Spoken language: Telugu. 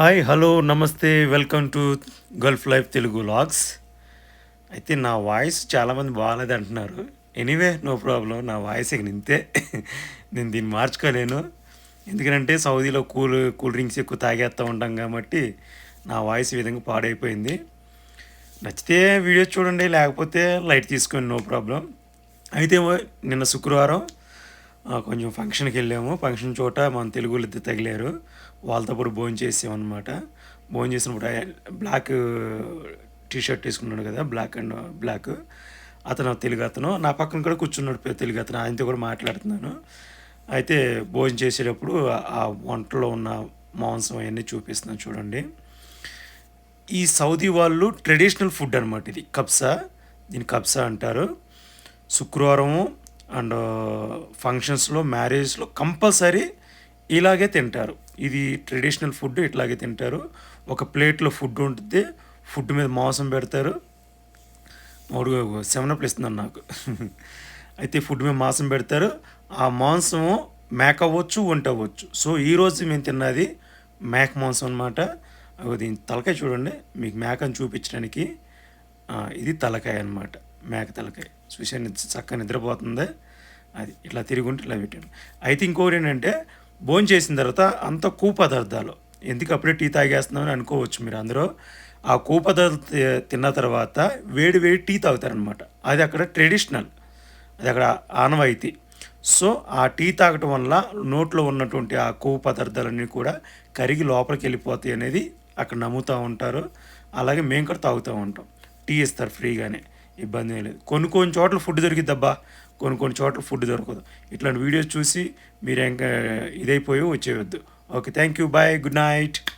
హాయ్ హలో నమస్తే welcome to Gulf life Telugu vlogs. అయితే నా వాయిస్ చాలామంది బాగాలేదు అంటున్నారు ఎనీవే నో ప్రాబ్లం నా వాయిస్ ఇక నింతే. నేను దీన్ని మార్చుకోలేను. ఎందుకంటే సౌదీలో కూల్ కూల్ డ్రింక్స్ ఎక్కువ తాగేస్తూ ఉంటాం కాబట్టి నా వాయిస్ ఈ విధంగా పాడైపోయింది. నచ్చితే వీడియో చూడండి లేకపోతే లైట్ తీసుకోండి నో ప్రాబ్లం అయితే నిన్న శుక్రవారం కొంచెం ఫంక్షన్కి వెళ్ళాము ఫంక్షన్ చోట మన తెలుగులు ఇద్దరు తగిలారు. వాళ్ళతో పాటు భోజనం చేసామన్నమాట భోజనం చేసినప్పుడు బ్లాక్ టీ షర్ట్ వేసుకున్నాడు కదా బ్లాక్ అండ్ బ్లాక్ అతను తెలుగు అతను. నా పక్కన కూడా కూర్చున్నాడు తెలుగు అతను. ఆయనతో కూడా మాట్లాడుతున్నాను. అయితే భోజనం చేసేటప్పుడు ఆ- ఆ వంటలో ఉన్న మాంసం అవన్నీ చూపిస్తున్నాను చూడండి. ఈ సౌదీ వాళ్ళు ట్రెడిషనల్ ఫుడ్ అనమాట ఇది. కబ్సా. దీని కబ్సా అంటారు. శుక్రవారము అండ్ ఫంక్షన్స్లో మ్యారేజ్లో కంపల్సరీ ఇలాగే తింటారు. ఇది ట్రెడిషనల్ ఫుడ్ ఇట్లాగే తింటారు. ఒక ప్లేట్లో ఫుడ్ ఉంటుంది. ఫుడ్ మీద మాంసం పెడతారు. మూడు సెవెన్ అప్ ఇస్తున్నాను నాకు. అయితే ఫుడ్ మీద మాంసం పెడతారు. ఆ మాంసం మేక అవ్వచ్చు వంట అవ్వచ్చు. సో ఈరోజు మేము తిన్నది మేక మాంసం అనమాట దీని తలకాయ చూడండి. మీకు మేకను చూపించడానికి ఇది తలకాయ అన్నమాట. మేక తలకాయ. చూశాను చక్కగా నిద్రపోతుంది. అది ఇట్లా తిరిగి ఉంటే ఇలా పెట్టాను అయితే ఇంకోటి ఏంటంటే భోజనం చేసిన తర్వాత అంత కూ పదార్థాలు. ఎందుకు అప్పుడే టీ తాగేస్తున్నామని అనుకోవచ్చు మీరు అందరూ. ఆ కూ పదార్థాలు తిన్న తర్వాత వేడి వేడి టీ తాగుతారనమాట అది అక్కడ ట్రెడిషనల్. అది అక్కడ ఆనవాయితీ. సో ఆ టీ తాగటం వల్ల నోట్లో ఉన్నటువంటి ఆ కొవ్వు పదార్థాలన్నీ కూడా కరిగి లోపలికి వెళ్ళిపోతాయి అనేది అక్కడ నమ్ముతూ ఉంటారు. అలాగే మేము కూడా తాగుతూ ఉంటాం. టీ ఇస్తారు ఫ్రీగానే. ఇబ్బంది ఏం లేదు. కొన్ని కొన్ని చోట్ల ఫుడ్ దొరికిద్దబ్బా. కొన్ని కొన్ని చోట్ల ఫుడ్ దొరకదు. ఇట్లాంటి వీడియోస్ చూసి మీరు ఇంకా ఇదైపోయి వచ్చేయొద్దు. Okay thank you. Bye. Good night.